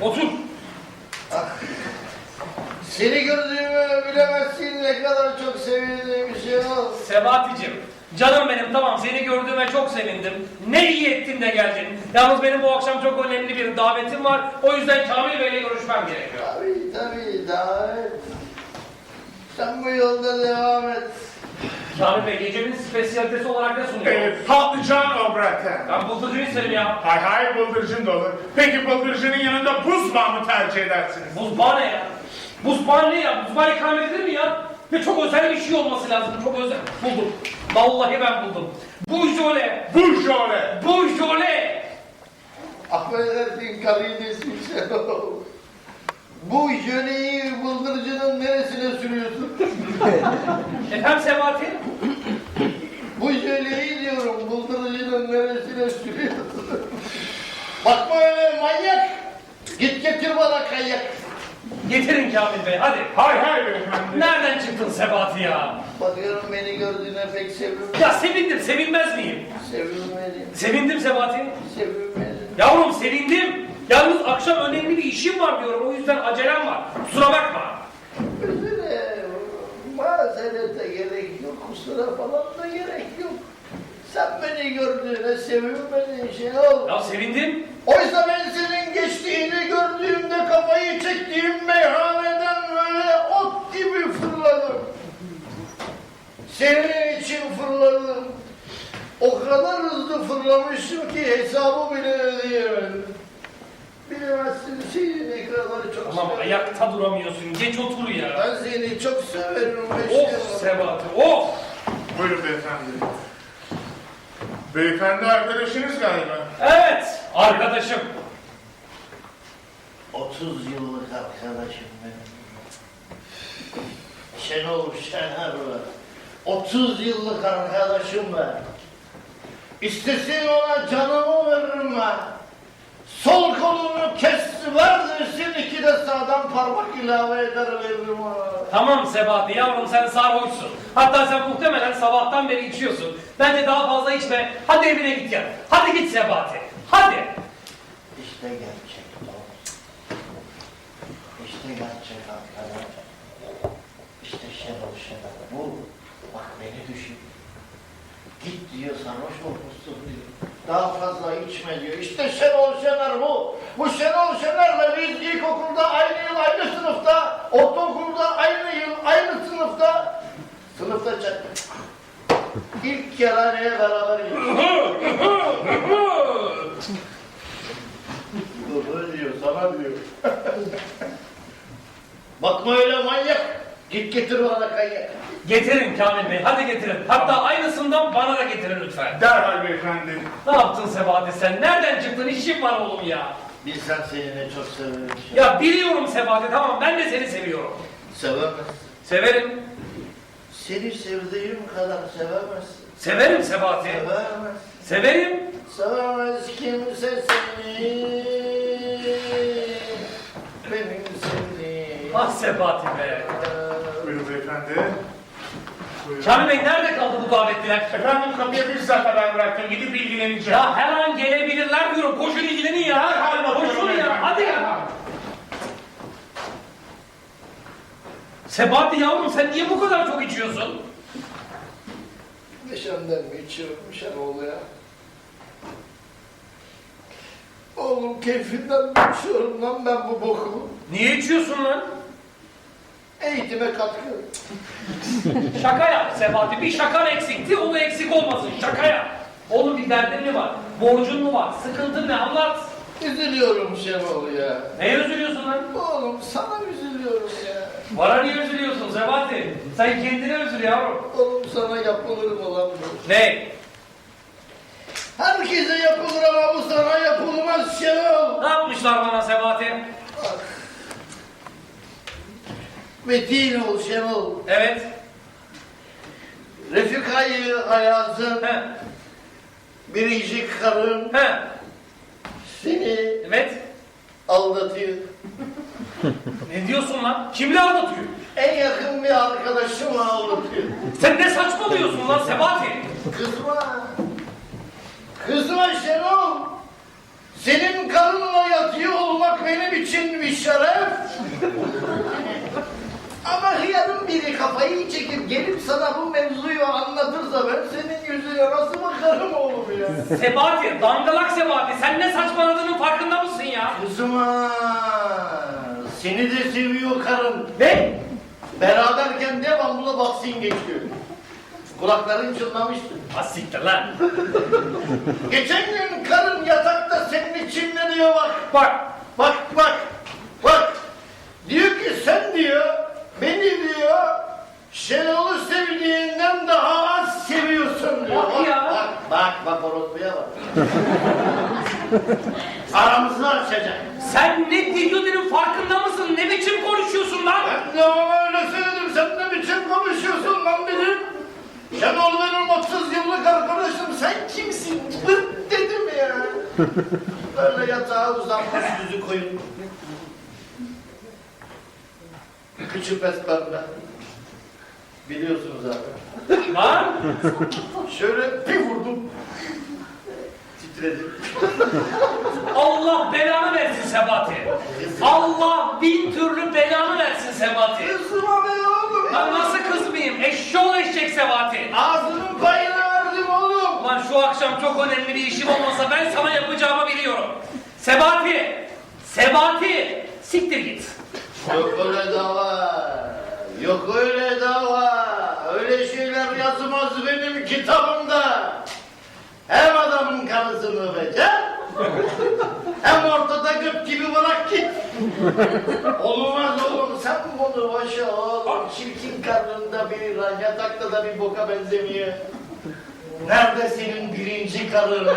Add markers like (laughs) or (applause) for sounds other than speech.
Otur. Seni gördüğümü bilemezsin ne kadar çok sevindiğim şey o. Sebahat'cığım. Canım benim tamam seni gördüğüme çok sevindim. Ne iyi ettin de geldin. Yalnız benim bu akşam çok önemli bir davetim var. O yüzden Kamil Bey'le görüşmem gerekiyor. Tabii tabii davet. Sen bu yolda devam et. Kamil Bey gecenin spesiyalitesi olarak ne sunuyor? Ee, patlıcan obrata. Ben bıldırcın isterim ya. Hay hay bıldırcın da olur. Peki bıldırcının yanında buzbağı mı tercih edersiniz? Buzbağı ne ya? Buzbağı ne ya? Buzbağı ikram edilir mi ya? Ve çok özel bir şey olması lazım. Çok özel. Buldum. Vallahi ben buldum. Bu jöle. Bu şöyle. Bu jöle. Affedersin karidesin sen o. Bu jöleyi bıldırcının neresine sürüyorsun? (laughs) Efendim Sebahattin? Bu jöleyi diyorum bıldırcının neresine sürüyorsun? Bakma öyle manyak. Git getir bana kayak. Getirin Kamil Bey hadi. Hay hay beyefendi. Nereden çıktın Sebahati ya? Bakıyorum beni gördüğüne pek sevinmedim. Ya sevindim, sevinmez miyim? Sevinmedim. Sevindim Sebahati. Sevinmedim. Yavrum sevindim. Yalnız akşam önemli bir işim var diyorum. O yüzden acelem var. Kusura bakma. Üzüle. Mazerete gerek yok. Kusura falan da gerek yok. Sen beni gördüğüne sevinmedin şey ol. Ya sevindim. Oysa ben senin geçtiğini gördüğümde kafayı çektiğim meyhaneden böyle ot gibi fırladım. Senin için fırladım. O kadar hızlı fırlamışım ki hesabı bile ödeyemedim. Bilemezsin seni ne kadar çok Tamam ayakta duramıyorsun. Geç otur ya. Ben seni çok severim. Of Sebahati, of. Buyurun beyefendi. Beyefendi arkadaşınız galiba. Evet, arkadaşım. 30 yıllık arkadaşım benim. Şenol Şener var. 30 yıllık arkadaşım ben. İstesin ona canımı veririm ben. Sol kolunu kes ver desin iki de sağdan parmak ilave eder veririm ona. Tamam Sebahati yavrum sen sarhoşsun. Hatta sen muhtemelen sabahtan beri içiyorsun. Bence daha fazla içme. Hadi evine git ya. Hadi git Sebahati. Hadi. İşte gerçek dost. İşte gerçek arkadaş. İşte Şenol Şener bu. Bak beni düşün. Git diyor sarhoş olmuşsun diyor. Daha fazla içme diyor. İşte Şenol Şener bu. Bu Şenol Şener'le biz ilkokulda aynı yıl aynı sınıfta, ortaokulda aynı yıl aynı sınıfta, sınıfta çak. İlk kerhaneye beraber gittik. (laughs) Diyor, sana diyor. Bakma öyle manyak. Git getir bana kayak. Getirin Kamil Bey, hadi getirin. Hatta aynısından bana da getirin lütfen. Derhal beyefendi. Ne yaptın Sebahati sen? Nereden çıktın? İşim var oğlum ya. Bilsen seni ne çok severim. Ya biliyorum Sebahati tamam ben de seni seviyorum. Sevemez. Severim. Seni sevdiğim kadar sevemezsin. Severim Sebahati. Sevemez. Severim. Sevemez kimse seni. Benim sevdiğim. Ah Sebahati be. Buyurun beyefendi. Buyurun. Kamil Bey nerede kaldı bu davetliler? Efendim kapıya bizzat haber bıraktım. Gidip ilgileneceğim. Ya her an gelebilirler diyorum. Koşun ilgilenin ya. Bakıyorum Koşun ya. Hadi ya. Sebahati yavrum sen niye bu kadar çok içiyorsun? Neşemden mi içiyorum Şenol ya? Oğlum keyfinden mi içiyorum lan ben bu boku? Niye içiyorsun lan? Eğitime katkı. (laughs) Şaka yap Sebahati. Bir şakan eksikti, o da eksik olmasın. Şaka yap. Oğlum bir derdin mi var? Borcun mu var? Sıkıntın ne? Anlat. Üzülüyorum Şenol ya. Neye üzülüyorsun lan? Oğlum sana üzülüyorum ya. Bana niye üzülüyorsun Sebahati? Sen kendine üzül yavrum. Oğlum sana yapılır mı lan bu? Ne? Herkese yapılır ama bu sana yapılmaz Şenol. Ne yapmışlar bana Sebahati? Bak. Metin ol Şenol. Evet. Refikayı hayatın, He. biricik karın He. seni Evet. aldatıyor. Ne diyorsun lan? Kimle aldatıyor? En yakın bir arkadaşımla aldatıyor. Sen ne saçmalıyorsun lan Sebahati? Kızma. Kızma Şenol. Senin karınla yatıyor olmak benim için Ama hıyarın biri kafayı çekip gelip sana bu mevzuyu anlatırsa ben senin yüzüne nasıl bakarım oğlum ya? (laughs) Sebati, dangalak Sebati. Sen ne saçmaladığının farkında mısın ya? Kızıma seni de seviyor karın. Ne? Beraberken devamlı vaksin geçiyor. Kulakların çınlamıştı. Asiktir lan. (laughs) Geçen gün karın yatakta senin için ne diyor Bak bak bak. Diyor ki sen diyor beni diyor Şenol'u sevdiğinden daha az seviyorsun diyor. Bak ya. Bak bak bak orospuya bak. Aramızı açacak. sen ne dediğinin farkında mısın? Ne biçim konuşuyorsun lan? Ben de ona öyle söyledim. Sen ne biçim konuşuyorsun lan dedim. Şenol benim 30 yıllık arkadaşım. Sen kimsin? Dedim ya. Böyle yatağa uzanmış yüzü koyun. Küçük besbelli. Biliyorsunuz zaten. Lan? Şöyle bir vurdum. Titredi. Allah belanı versin Sebati. Allah bin türlü belanı versin Sebati. Kızıma be oğlum. Lan nasıl kızmayayım? Eşşoğlu eşek Sebati. Ağzının payını verdim oğlum. Ulan şu akşam çok önemli bir işim olmasa ben sana yapacağımı biliyorum. Sebati! Sebati! Siktir git. Yok öyle dava. Yok öyle dava. Yazmaz benim kitabımda. Hem adamın karısını becer, hem ortada göt gibi bırak git. Olmaz oğlum sen bunu boşa oğlum. Çirkin karnında bir yatakta da bir boka benzemiyor. Nerede senin birinci karın?